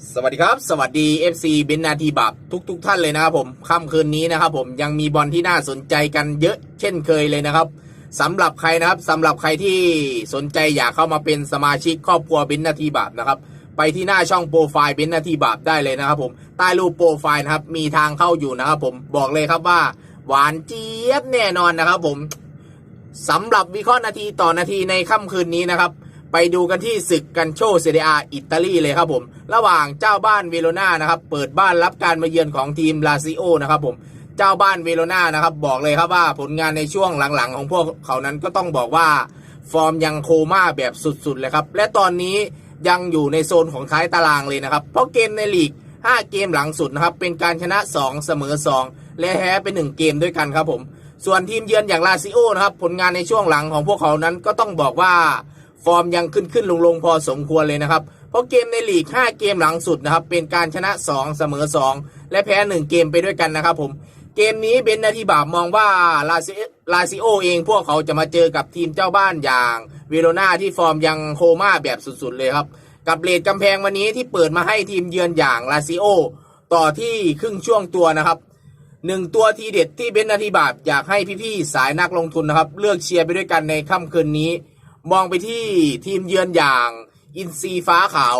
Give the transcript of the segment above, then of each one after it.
สวัสดีครับ สวัสดี FC เบนนาทีบับทุกทุกๆท่านเลยนะครับผมค่ำคืนนี้นะครับผมยังมีบอลที่น่าสนใจกันเยอะเช่นเคยเลยนะครับสำหรับใครนะครับสำหรับใครที่สนใจอยากเข้ามาเป็นสมาชิกครอบครัวเบนนาทีบับนะครับไปที่หน้าช่องโปรไฟล์เบนนาทีบับได้เลยนะครับผมใต้รูปโปรไฟล์นะครับมีทางเข้าอยู่นะครับผมบอกเลยครับว่า หวานเจี๊ยบแน่นอนนะครับผมสำหรับวิเคราะห์นาทีต่อนาทีในค่ำคืนนี้นะครับ ไปดูกันที่ศึกกันโชเซเรียอิตาลีเลยครับผม ระหว่างเจ้าบ้านเวโรนานะครับ เปิดบ้านรับการมาเยือนของทีมลาซิโอนะครับผม เจ้าบ้านเวโรนานะครับ บอกเลยครับว่าผลงานในช่วงหลังๆ ของพวกเขานั้นก็ต้องบอกว่า ฟอร์มยังโคม่าแบบสุดๆเลยครับ และตอนนี้ยังอยู่ในโซนของท้ายตารางเลยนะครับ เพราะเกมในลีก 5 เกมหลังสุดนะครับ เป็นการชนะ 2 เสมอ 2 และแพ้เป็น 1 เกมด้วยกันครับผม ส่วนทีมเยือนอย่างลาซิโอนะครับ ผลงานในช่วงหลังของพวกเขานั้นก็ต้องบอกว่า ฟอร์มยังขึ้นขึ้นลงลงพอสมควรเลยนะครับ เพราะเกมในลีก 5 เกมหลังสุดนะครับเป็นการชนะ 2 เสมอ 2 และแพ้ 1 เกมไปด้วยกันนะครับผมเกมนี้เบนนาทีบาบมองว่าลาซิลาซิโอเองพวกเขาจะมาเจอกับทีมเจ้าบ้านอย่างเวโรนาที่ฟอร์มยังโคม่าแบบสุดๆเลยครับ กับเลดกำแพงวันนี้ที่เปิดมาให้ทีมเยือนอย่างลาซิโอต่อที่ครึ่งช่วงตัวนะครับหนึ่งตัวทีเด็ดที่เบนนาทีบาบอยากให้พี่ๆสายนักลงทุนนะครับ เลือกเชียร์ไปด้วยกันในค่ำคืนนี้ มองไปที่ทีมเยือนอย่างอินซีฟ้าขาว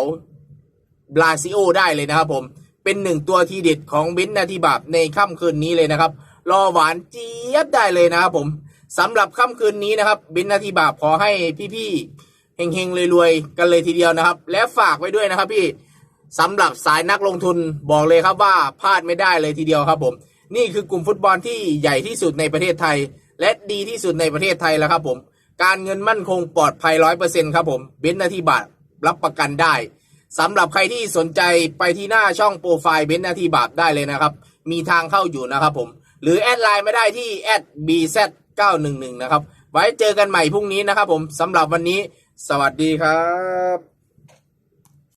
บราซิโอได้เลยนะครับผม เป็นหนึ่งตัวทีเด็ดของเบนนาทีบาบในค่ำคืนนี้เลยนะครับ รอหวานเจี๊ยบได้เลยนะครับผมสำหรับค่ำคืนนี้นะครับเบนนาทีบาบขอให้พี่ๆเฮงๆรวยๆกันเลยทีเดียวนะครับ และฝากไว้ด้วยนะครับพี่สำหรับสายนักลงทุนบอกเลยครับว่าพลาดไม่ได้เลยทีเดียวครับผม นี่คือกลุ่มฟุตบอลที่ใหญ่ที่สุดในประเทศไทย และดีที่สุดในประเทศไทยแล้วครับผม การเงินมั่นคงปลอดภัยร้อยเปอร์เซ็นครับผมเบนซ์นาทีบาทรับประกันได้สำหรับใครที่สนใจไปที่หน้าช่องโปรไฟล์เบนซ์นาทีบาทได้เลยนะครับ มีทางเข้าอยู่นะครับผมหรือแอดไลน์ไม่ได้ที่แอด bz911 นะครับ ไว้เจอกันใหม่พรุ่งนี้นะครับผมสำหรับวันนี้ สวัสดีครับ